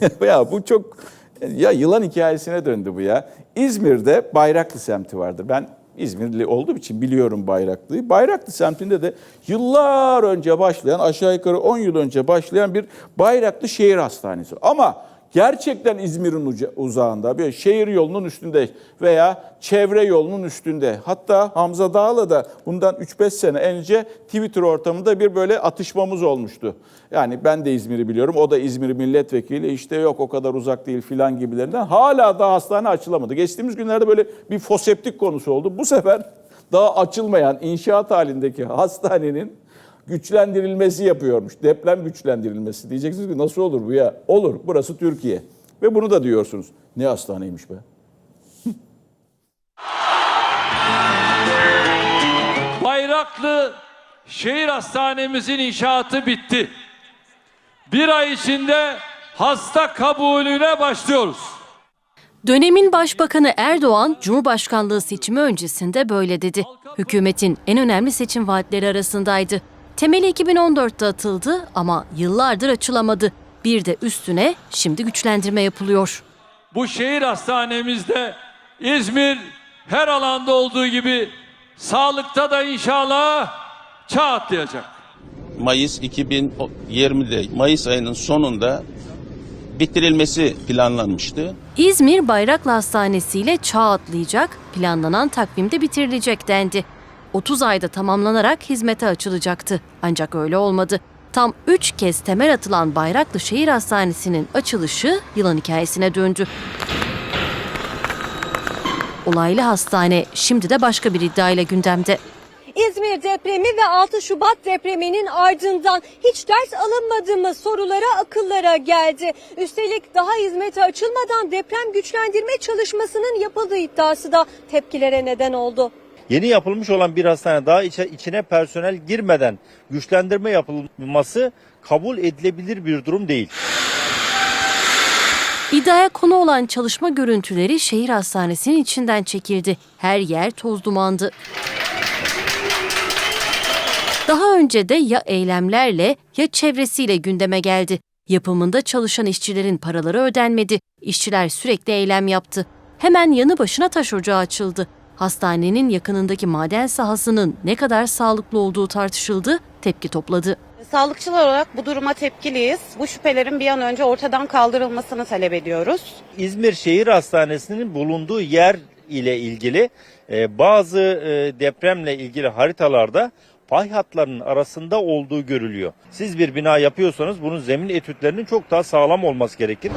ya bu çok ya yılan hikayesine döndü bu ya. İzmir'de Bayraklı semti vardır. Ben İzmirli olduğum için biliyorum Bayraklı'yı. Bayraklı semtinde de yıllar önce başlayan, aşağı yukarı 10 yıl önce başlayan bir Bayraklı Şehir Hastanesi. Ama gerçekten İzmir'in uzağında, bir şehir yolunun üstünde veya çevre yolunun üstünde. Hatta Hamza Dağ'la da bundan 3-5 sene önce Twitter ortamında bir böyle atışmamız olmuştu. Yani ben de İzmir'i biliyorum, o da İzmir milletvekili. İşte yok o kadar uzak değil filan gibilerinden. Hala da hastane açılamadı. Geçtiğimiz günlerde böyle bir foseptik konusu oldu. Bu sefer daha açılmayan inşaat halindeki hastanenin güçlendirilmesi yapıyormuş. Deprem güçlendirilmesi. Diyeceksiniz ki nasıl olur bu ya? Olur. Burası Türkiye. Ve bunu da diyorsunuz. Ne hastaneymiş be? Bayraklı Şehir Hastanemizin inşaatı bitti. Bir ay içinde hasta kabulüne başlıyoruz. Dönemin Başbakanı Erdoğan, Cumhurbaşkanlığı seçimi öncesinde böyle dedi. Hükümetin en önemli seçim vaatleri arasındaydı. Temeli 2014'te atıldı ama yıllardır açılamadı. Bir de üstüne şimdi güçlendirme yapılıyor. Bu şehir hastanemizde İzmir her alanda olduğu gibi sağlıkta da inşallah çağ atlayacak. Mayıs 2020'de Mayıs ayının sonunda bitirilmesi planlanmıştı. İzmir Bayraklı Hastanesi ile çağ atlayacak, planlanan takvimde bitirilecek dendi. 30 ayda tamamlanarak hizmete açılacaktı. Ancak öyle olmadı. Tam 3 kez temel atılan Bayraklı Şehir Hastanesi'nin açılışı yılan hikayesine döndü. Olaylı hastane şimdi de başka bir iddiayla gündemde. İzmir depremi ve 6 Şubat depreminin ardından hiç ders alınmadı mı sorulara akıllara geldi. Üstelik daha hizmete açılmadan deprem güçlendirme çalışmasının yapıldığı iddiası da tepkilere neden oldu. Yeni yapılmış olan bir hastane daha içe- içine personel girmeden güçlendirme yapılması kabul edilebilir bir durum değil. İddiaya konu olan çalışma görüntüleri şehir hastanesinin içinden çekildi. Her yer toz dumandı. Daha önce de ya eylemlerle ya çevresiyle gündeme geldi. Yapımında çalışan işçilerin paraları ödenmedi. İşçiler sürekli eylem yaptı. Hemen yanı başına taş ocağı açıldı. Hastanenin yakınındaki maden sahasının ne kadar sağlıklı olduğu tartışıldı, tepki topladı. Sağlıkçılar olarak bu duruma tepkiliyiz. Bu şüphelerin bir an önce ortadan kaldırılmasını talep ediyoruz. İzmir Şehir Hastanesi'nin bulunduğu yer ile ilgili e, bazı e, depremle ilgili haritalarda pay hatlarının arasında olduğu görülüyor. Siz bir bina yapıyorsanız bunun zemin etütlerinin çok daha sağlam olması gerekir.